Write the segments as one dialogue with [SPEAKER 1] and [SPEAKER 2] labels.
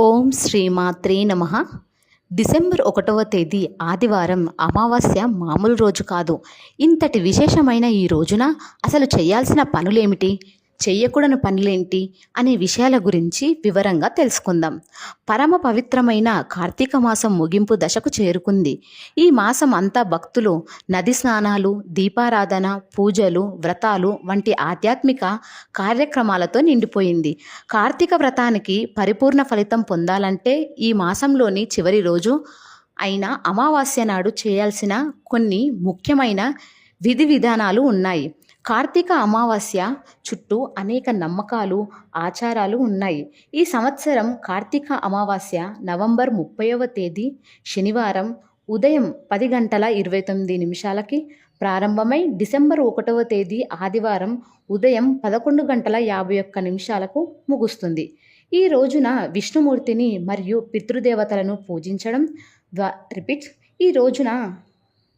[SPEAKER 1] ఓం శ్రీమాత్రే నమ. డిసెంబర్ ఒకటవ తేదీ ఆదివారం అమావాస్య మామూలు రోజు కాదు. ఇంతటి విశేషమైన ఈ రోజున అసలు చేయాల్సిన పనులేమిటి? చెయ్యకూడని పనులేంటి అనే విషయాల గురించి వివరంగా తెలుసుకుందాం. పరమ పవిత్రమైన కార్తీక మాసం ముగింపు దశకు చేరుకుంది. ఈ మాసం అంతా భక్తులు నది స్నానాలు దీపారాధన పూజలు వ్రతాలు వంటి ఆధ్యాత్మిక కార్యక్రమాలతో నిండిపోయింది. కార్తీక వ్రతానికి పరిపూర్ణ ఫలితం పొందాలంటే ఈ మాసంలోని చివరి రోజు అయిన అమావాస్య నాడు చేయాల్సిన కొన్ని ముఖ్యమైన విధి విధానాలు ఉన్నాయి. కార్తీక అమావాస్య చుట్టూ అనేక నమ్మకాలు ఆచారాలు ఉన్నాయి. ఈ సంవత్సరం కార్తీక అమావాస్య నవంబర్ ముప్పైవ తేదీ శనివారం ఉదయం పది గంటల ఇరవై తొమ్మిది నిమిషాలకి ప్రారంభమై డిసెంబర్ ఒకటవ తేదీ ఆదివారం ఉదయం పదకొండు గంటల యాభై ఒక్క నిమిషాలకు ముగుస్తుంది. ఈ రోజున విష్ణుమూర్తిని మరియు పితృదేవతలను పూజించడం. రిపీట్. ఈ రోజున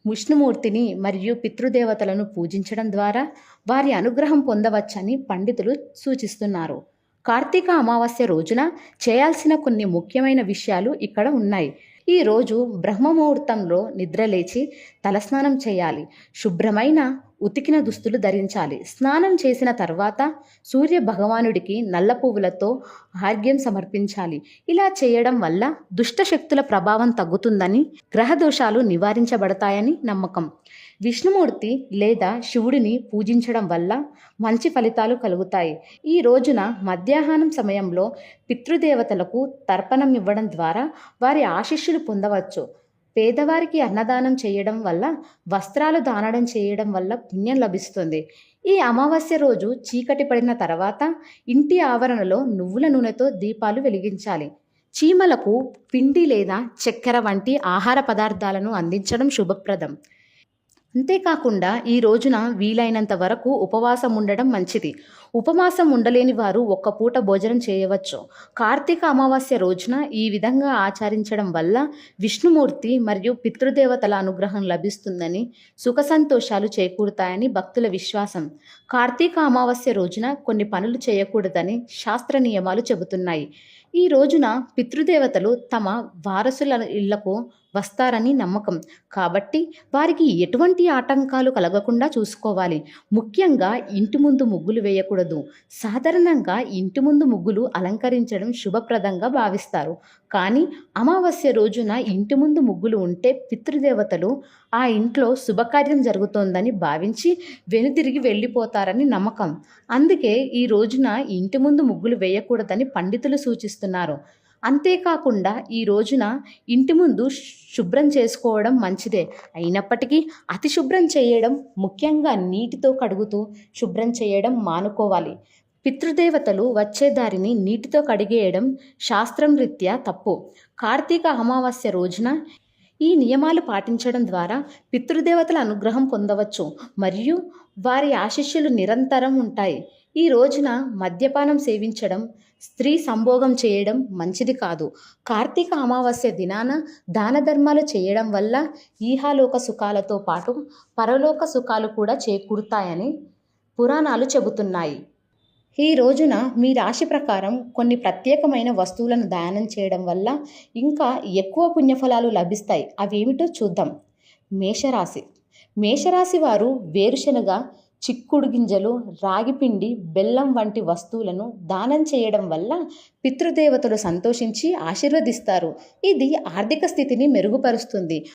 [SPEAKER 1] విష్ణుమూర్తిని మరియు పితృదేవతలను పూజించడం ద్వారా వారి అనుగ్రహం పొందవచ్చని పండితులు సూచిస్తున్నారు. కార్తీక అమావాస్య రోజున చేయాల్సిన కొన్ని ముఖ్యమైన విషయాలు ఇక్కడ ఉన్నాయి. ఈ రోజు బ్రహ్మముహూర్తంలో నిద్రలేచి తలస్నానం చేయాలి. శుభ్రమైన ఉతికిన దుస్తులు ధరించాలి. స్నానం చేసిన తర్వాత సూర్య భగవానుడికి నల్ల పువ్వులతో ఆర్ఘ్యం సమర్పించాలి. ఇలా చేయడం వల్ల దుష్ట శక్తుల ప్రభావం తగ్గుతుందని గ్రహ దోషాలు నివారించబడతాయని నమ్మకం. విష్ణుమూర్తి లేదా శివుడిని పూజించడం వల్ల మంచి ఫలితాలు కలుగుతాయి. ఈ రోజున మధ్యాహ్నం సమయంలో పితృదేవతలకు తర్పణం ఇవ్వడం ద్వారా వారి ఆశీస్సులు పొందవచ్చు. పేదవారికి అన్నదానం చేయడం వల్ల వస్త్రాలు దానడం చేయడం వల్ల పుణ్యం లభిస్తుంది. ఈ అమావాస్య రోజు చీకటి పడిన తర్వాత ఇంటి ఆవరణలో నువ్వుల నూనెతో దీపాలు వెలిగించాలి. చీమలకు పిండి లేదా చక్కెర వంటి ఆహార పదార్థాలను అందించడం శుభప్రదం. అంతేకాకుండా ఈ రోజున వీలైనంత వరకు ఉపవాసం ఉండడం మంచిది. ఉపవాసం ఉండలేని వారు ఒక్క పూట భోజనం చేయవచ్చు. కార్తీక అమావాస్య రోజున ఈ విధంగా ఆచరించడం వల్ల విష్ణుమూర్తి మరియు పితృదేవతల అనుగ్రహం లభిస్తుందని సుఖ సంతోషాలు చేకూరుతాయని భక్తుల విశ్వాసం. కార్తీక అమావాస్య రోజున కొన్ని పనులు చేయకూడదని శాస్త్ర నియమాలు చెబుతున్నాయి. ఈ రోజున పితృదేవతలు తమ వారసుల ఇళ్ళకు వస్తారని నమ్మకం. కాబట్టి వారికి ఎటువంటి ఆటంకాలు కలగకుండా చూసుకోవాలి. ముఖ్యంగా ఇంటి ముందు ముగ్గులు వేయకూడదు. సాధారణంగా ఇంటి ముందు ముగ్గులు అలంకరించడం శుభప్రదంగా భావిస్తారు. కానీ అమావాస్య రోజున ఇంటి ముందు ముగ్గులు ఉంటే పితృదేవతలు ఆ ఇంట్లో శుభకార్యం జరుగుతోందని భావించి వెనుతిరిగి వెళ్ళిపోతారని నమ్మకం. అందుకే ఈ రోజున ఇంటి ముందు ముగ్గులు వేయకూడదని పండితులు సూచిస్తున్నారు. అంతేకాకుండా ఈ రోజున ఇంటి ముందు శుభ్రం చేసుకోవడం మంచిదే. అయినప్పటికీ అతి శుభ్రం చేయడం ముఖ్యంగా నీటితో కడుగుతూ శుభ్రం చేయడం మానుకోవాలి. పితృదేవతలు వచ్చే దారిని నీటితో కడిగేయడం శాస్త్రం రీత్యా తప్పు. కార్తీక అమావాస్య రోజున ఈ నియమాలు పాటించడం ద్వారా పితృదేవతల అనుగ్రహం పొందవచ్చు. మరియు వారి ఆశీస్సులు నిరంతరం ఉంటాయి. ఈ రోజున మద్యపానం సేవించడం స్త్రీ సంభోగం చేయడం మంచిది కాదు. కార్తీక అమావాస్య దినాన దాన ధర్మాలు చేయడం వల్ల ఈహాలోక సుఖాలతో పాటు పరలోక సుఖాలు కూడా చేకూరుతాయని పురాణాలు చెబుతున్నాయి. ఈ రోజున మీ రాశి ప్రకారం కొన్ని ప్రత్యేకమైన వస్తువులను దానం చేయడం వల్ల ఇంకా ఎక్కువ పుణ్యఫలాలు లభిస్తాయి. అవేమిటో చూద్దాం. మేషరాశి. మేషరాశి వారు వేరుశనగ చిక్కుడు గింజలు రాగిపిండి బెల్లం వంటి వస్తువులను దానం చేయడం వల్ల పితృదేవతలు సంతోషించి ఆశీర్వదిస్తారు. ఇది ఆర్థిక స్థితిని మెరుగుపరుస్తుంది.